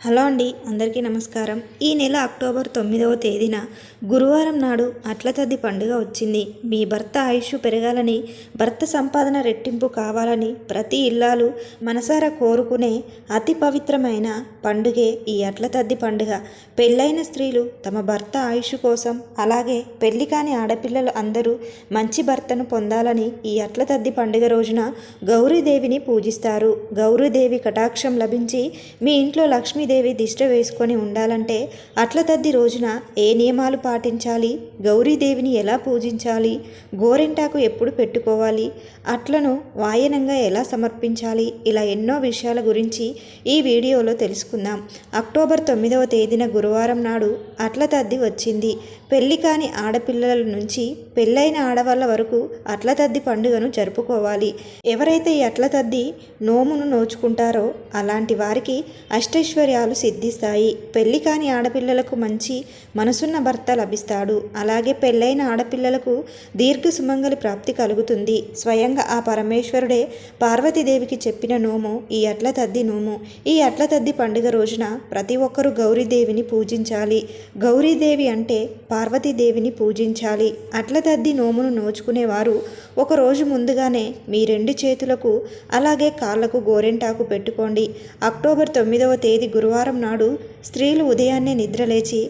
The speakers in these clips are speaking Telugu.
హలో అండి అందరికీ నమస్కారం. ఈ నెల అక్టోబర్ తొమ్మిదవ తేదీన గురువారం నాడు అట్లతద్ది పండుగ వచ్చింది. మీ భర్త ఆయుష్ పెరగాలని భర్త సంపాదన రెట్టింపు కావాలని ప్రతి ఇల్లాలు మనసారా కోరుకునే అతి పవిత్రమైన పండుగే ఈ అట్లతద్ది పండుగ. పెళ్ళైన స్త్రీలు తమ భర్త ఆయుష్ కోసం అలాగే పెళ్ళి కాని ఆడపిల్లలు అందరూ మంచి భర్తను పొందాలని ఈ అట్లతద్ది పండుగ రోజున గౌరీదేవిని పూజిస్తారు. గౌరీదేవి కటాక్షం లభించి మీ ఇంట్లో లక్ష్మీదేవి దిష్ట వేసుకొని ఉండాలంటే అట్ల తద్ది రోజున ఏ నియమాలు పాటించాలి? గౌరీదేవిని ఎలా పూజించాలి? గోరింటాకు ఎప్పుడు పెట్టుకోవాలి? అట్లను వాయనంగా ఎలా సమర్పించాలి? ఇలా ఎన్నో విషయాల గురించి ఈ వీడియోలో తెలుసుకుందాం. అక్టోబర్ తొమ్మిదవ తేదీన గురువారం నాడు అట్ల తద్ది వచ్చింది. పెళ్ళి కాని ఆడపిల్లల నుంచి పెళ్ళైన ఆడవాళ్ళ వరకు అట్ల తద్ది పండుగను జరుపుకోవాలి. ఎవరైతే ఈ అట్ల తద్ది నోమును నోచుకుంటారో అలాంటి వారికి అష్టైశ్వర్యాలు సిద్ధిస్తాయి. పెళ్ళి కాని ఆడపిల్లలకు మంచి మనసున్న భర్త లభిస్తాడు. అలాగే పెళ్ళైన ఆడపిల్లలకు దీర్ఘ సుమంగలి ప్రాప్తి కలుగుతుంది. స్వయంగా ఆ పరమేశ్వరుడే పార్వతీదేవికి చెప్పిన నోము ఈ అట్ల తద్ది నోము. ఈ అట్ల తద్ది పండుగ రోజున ప్రతి ఒక్కరూ గౌరీదేవిని పూజించాలి. గౌరీదేవి అంటే పార్వతీదేవిని పూజించాలి. అట్లతద్ది నోమును నోచుకునేవారు. ఒక రోజు ముందుగానే మీ రెండు చేతులకు అలాగే కాళ్ళకు గోరెంటాకు పెట్టుకోండి. అక్టోబర్ తొమ్మిదవ తేదీ గురువారం నాడు స్త్రీలు ఉదయాన్నే నిద్రలేచి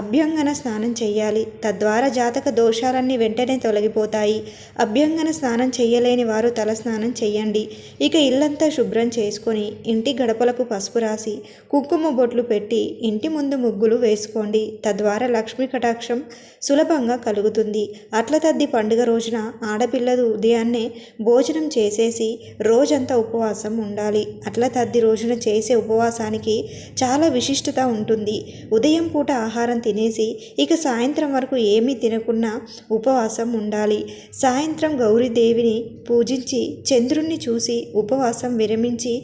అభ్యంగన స్నానం చేయాలి తద్వారా జాతక దోషాలన్నీ వెంటనే తొలగిపోతాయి. అభ్యంగన స్నానం చేయలేని వారు తల స్నానం చేయండి ఇక ఇల్లంతా శుభ్రం చేసుకొని ఇంటి గడపలకు పసుపు రాసి కుంకుమ బొట్లు పెట్టి ఇంటి ముందు ముగ్గులు వేసుకోండి. తద్వారా లక్ష్మీ కటాక్షం సులభంగా కలుగుతుంది. అట్ల తద్ది పండుగ రోజున ఆడపిల్లలు ఉదయాన్నే భోజనం చేసేసి రోజంతా ఉపవాసం ఉండాలి. అట్ల తద్ది రోజున చేసే ఉపవాసానికి చాలా విశిష్టత ఉంటుంది. ఉదయం పూట ఆహారం తినేసి ఇక సాయంత్రం వరకు ఏమీ తినకుండా ఉపవాసం ఉండాలి. సాయంత్రం గౌరీదేవిని పూజించి చంద్రుణ్ణి చూసి ఉపవాసం విరమించి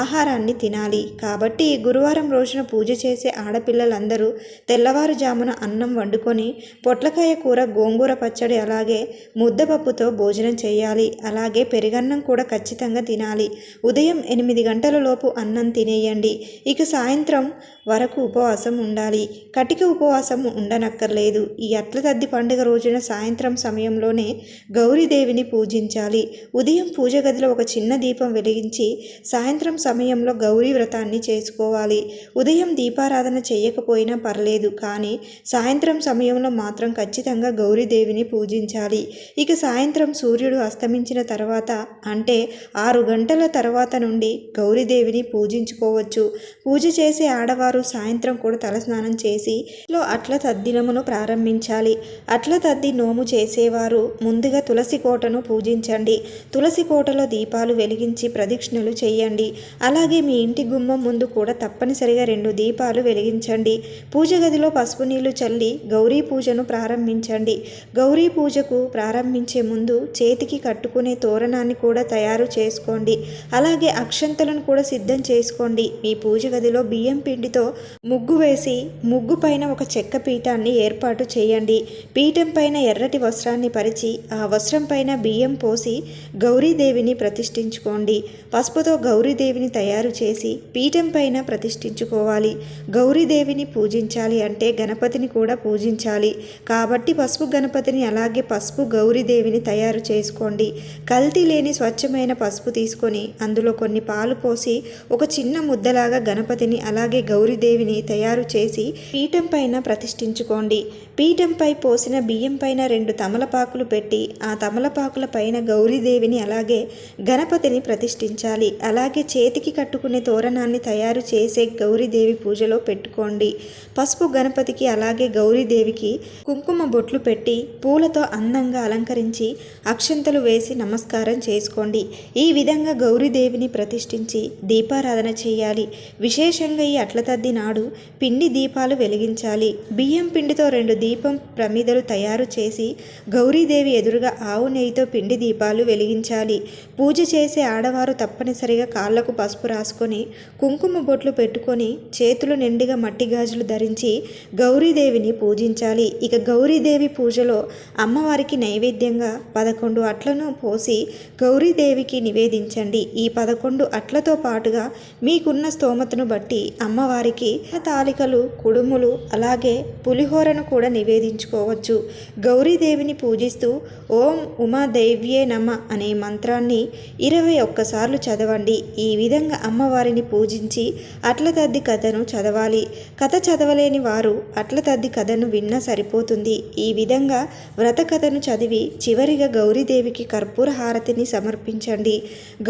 ఆహారాన్ని తినాలి. కాబట్టి గురువారం రోజున పూజ చేసే ఆడపిల్లలందరూ తెల్లవారుజామున అన్నం వండుకొని పొట్లకాయ కూర గోంగూర పచ్చడి అలాగే ముద్దపప్పుతో భోజనం చేయాలి. అలాగే పెరుగన్నం కూడా ఖచ్చితంగా తినాలి. ఉదయం ఎనిమిది గంటల లోపు అన్నం తినేయండి. ఇక సాయంత్రం వరకు ఉపవాసం ఉండాలి. కటిక ఉపవాసం ఉండనక్కర్లేదు. ఈ అట్ల తద్ది పండుగ రోజున సాయంత్రం సమయంలోనే గౌరీదేవిని పూజించాలి. ఉదయం పూజ గదిలో ఒక చిన్న దీపం వెలిగించి సాయంత్రం సమయంలో గౌరీ వ్రతాన్ని చేసుకోవాలి. ఉదయం దీపారాధన చేయకపోయినా పర్లేదు కానీ సాయంత్రం సమయంలో మాత్రం ఖచ్చితంగా గౌరీదేవిని పూజించాలి. ఇక సాయంత్రం సూర్యుడు అస్తమించిన తర్వాత అంటే ఆరు గంటల తర్వాత నుండి గౌరీదేవిని పూజించుకోవచ్చు. పూజ చేసే ఆడవారు సాయంత్రం కూడా తలస్నానం చేసి లో అట్ల తద్దినమును ప్రారంభించాలి. అట్ల తద్ది నోము చేసేవారు ముందుగా తులసి కోటను పూజించండి. తులసి కోటలో దీపాలు వెలిగించి ప్రదక్షిణలు చేయండి. అలాగే మీ ఇంటి గుమ్మం ముందు కూడా తప్పనిసరిగా రెండు దీపాలు వెలిగించండి. పూజ గదిలో పసుపు నీళ్ళు చల్లి గౌరీ పూజను ప్రారంభించండి. గౌరీ పూజకు ప్రారంభించే ముందు చేతికి కట్టుకునే తోరణాన్ని కూడా తయారు చేసుకోండి. అలాగే అక్షంతలను కూడా సిద్ధం చేసుకోండి. మీ పూజ గదిలో బియ్యం పిండితో ముగ్గు వేసి ముగ్గు పైన ఒక చెక్క పీఠాన్ని ఏర్పాటు చేయండి. పీఠం పైన ఎర్రటి వస్త్రాన్ని పరిచి ఆ వస్త్రం పైన బియ్యం పోసి గౌరీదేవిని ప్రతిష్ఠించుకోండి. పసుపుతో గౌరీదేవిని తయారు చేసి పీఠం పైన ప్రతిష్ఠించుకోవాలి. గౌరీదేవిని పూజించాలి అంటే గణపతిని కూడా పూజించాలి. కాబట్టి పసుపు గణపతిని అలాగే పసుపు గౌరీదేవిని తయారు చేసుకోండి. కల్తీ లేని స్వచ్ఛమైన పసుపు తీసుకొని అందులో కొన్ని పాలు పోసి ఒక చిన్న ముద్దలాగా గణపతిని అలాగే గౌరీదేవిని తయారు చేసి పీఠం పైన ప్రతిష్ఠించుకోండి. పీఠంపై పోసిన బియ్యం పైన రెండు తమలపాకులు పెట్టి ఆ తమలపాకుల పైన గౌరీదేవిని అలాగే గణపతిని ప్రతిష్ఠించాలి. అలాగే చేతికి కట్టుకునే తోరణాన్ని తయారు చేసే గౌరీదేవి పూజలో పెట్టుకోండి. పసుపు గణపతికి అలాగే గౌరీదేవికి కుంకుమ బొట్లు పెట్టి పూలతో అందంగా అలంకరించి అక్షంతలు వేసి నమస్కారం చేసుకోండి. ఈ విధంగా గౌరీదేవిని ప్రతిష్ఠించి దీపారాధన చేయాలి. విశేషంగా ఈ అట్ల సంక్రాంతి నాడు పిండి దీపాలు వెలిగించాలి. బియ్యం పిండితో రెండు దీపం ప్రమిదలు తయారు చేసి గౌరీదేవి ఎదురుగా ఆవు నెయ్యితో పిండి దీపాలు వెలిగించాలి. పూజ చేసే ఆడవారు తప్పనిసరిగా కాళ్ళకు పసుపు రాసుకొని కుంకుమ బొట్లు పెట్టుకొని చేతులు నిండిగా మట్టి గాజులు ధరించి గౌరీదేవిని పూజించాలి. ఇక గౌరీదేవి పూజలో అమ్మవారికి నైవేద్యంగా పదకొండు అట్లను పోసి గౌరీదేవికి నివేదించండి. ఈ పదకొండు అట్లతో పాటుగా మీకున్న స్తోమతను బట్టి అమ్మవారి వారికి తాలికలు కుడుములు అలాగే పులిహోరను కూడా నివేదించుకోవచ్చు. గౌరీదేవిని పూజిస్తూ ఓం ఉమాదేవ్యే నమ అనే మంత్రాన్ని ఇరవై ఒక్కసార్లు చదవండి. ఈ విధంగా అమ్మవారిని పూజించి అట్లతద్ది కథను చదవాలి. కథ చదవలేని వారు అట్లతద్ది కథను విన్నా సరిపోతుంది. ఈ విధంగా వ్రత కథను చదివి చివరిగా గౌరీదేవికి కర్పూర హారతిని సమర్పించండి.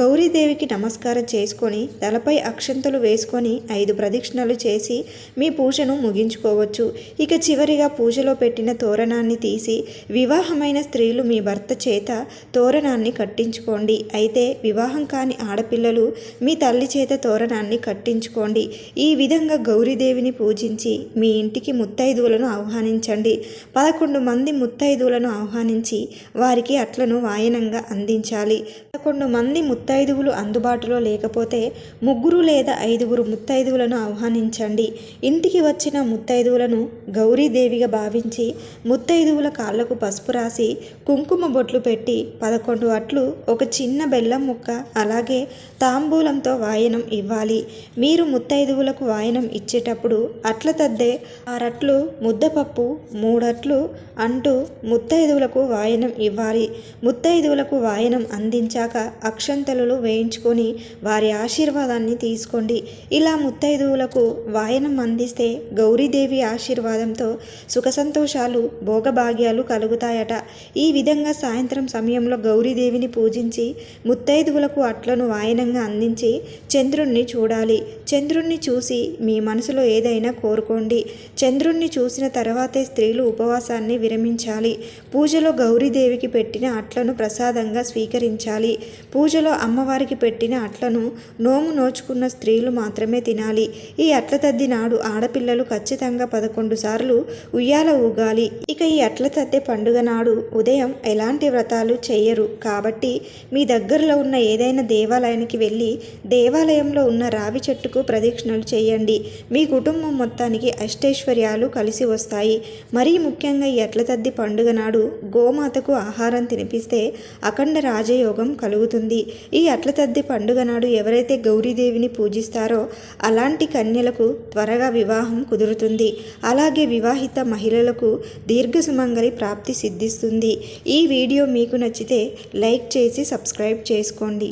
గౌరీదేవికి నమస్కారం చేసుకొని తలపై అక్షంతలు వేసుకొని ఐదు ప్రదక్షిణలు చేసి మీ పూజను ముగించుకోవచ్చు. ఇక చివరిగా పూజలో పెట్టిన తోరణాన్ని తీసి వివాహమైన స్త్రీలు మీ భర్త చేత తోరణాన్ని కట్టించుకోండి. అయితే వివాహం కాని ఆడపిల్లలు మీ తల్లి చేత తోరణాన్ని కట్టించుకోండి. ఈ విధంగా గౌరీదేవిని పూజించి మీ ఇంటికి ముత్తైదువులను ఆహ్వానించండి. పదకొండు మంది ముత్తైదువులను ఆహ్వానించి వారికి అట్లను వాయనంగా అందించాలి. పదకొండు మంది ముత్తైదువులు అందుబాటులో లేకపోతే ముగ్గురు లేదా ఐదుగురు ముత్తైదువులను ఆహ్వానించండి ఇంటికి వచ్చిన ముత్తైదువులను గౌరీదేవిగా భావించి ముత్తైదువుల కాళ్ళకు పసుపు రాసి కుంకుమ బొట్లు పెట్టి పదకొండు అట్లు ఒక చిన్న బెల్లం ముక్క అలాగే తాంబూలంతో వాయనం ఇవ్వాలి. మీరు ముత్తైదువులకు వాయనం ఇచ్చేటప్పుడు అట్ల తద్దే ఆరట్లు ముద్దపప్పు మూడట్లు అంటూ ముత్తైదువులకు వాయనం ఇవ్వాలి. ముత్తైదువులకు వాయనం అందించాక అక్షంతలు వేయించుకొని వారి ఆశీర్వాదాన్ని తీసుకోండి. ఇలా ముత్తైదువులకు వాయనం అందిస్తే గౌరీదేవి ఆశీర్వాదంతో సుఖ సంతోషాలు భోగభాగ్యాలు కలుగుతాయట. ఈ విధంగా సాయంత్రం సమయంలో గౌరీదేవిని పూజించి ముత్తైదువులకు అట్లను వాయనంగా అందించి చంద్రుణ్ణి చూడాలి. చంద్రుణ్ణి చూసి మీ మనసులో ఏదైనా కోరుకోండి. చంద్రుణ్ణి చూసిన తర్వాతే స్త్రీలు ఉపవాసాన్ని విరమించాలి. పూజలో గౌరీదేవికి పెట్టిన అట్లను ప్రసాదంగా స్వీకరించాలి. పూజలో అమ్మవారికి పెట్టిన అట్లను నోము నోచుకున్న స్త్రీలు మాత్రమే తినాలి. ఈ అట్ల తద్ది నాడు ఆడపిల్లలు ఖచ్చితంగా పదకొండు సార్లు ఉయ్యాల ఊగాలి. ఇక ఈ అట్ల తద్దె పండుగ నాడు ఉదయం ఎలాంటి వ్రతాలు చేయరు కాబట్టి మీ దగ్గరలో ఉన్న ఏదైనా దేవాలయానికి వెళ్ళి దేవాలయంలో ఉన్న రావి చెట్టుకు ప్రదక్షిణలు చేయండి మీ కుటుంబం మొత్తానికి అష్టైశ్వర్యాలు కలిసి వస్తాయి. మరీ ముఖ్యంగా ఈ అట్ల తద్ది పండుగ నాడు గోమాతకు ఆహారం తినిపిస్తే అఖండ రాజయోగం కలుగుతుంది. ఈ అట్ల తద్ది పండుగ నాడు ఎవరైతే గౌరీదేవిని పూజిస్తారో అలాంటి కన్యలకు త్వరగా వివాహం కుదురుతుంది. అలాగే వివాహిత మహిళలకు దీర్ఘ సుమంగలి ప్రాప్తి సిద్ధిస్తుంది. ఈ వీడియో మీకు నచ్చితే లైక్ చేసి సబ్స్క్రైబ్ చేసుకోండి.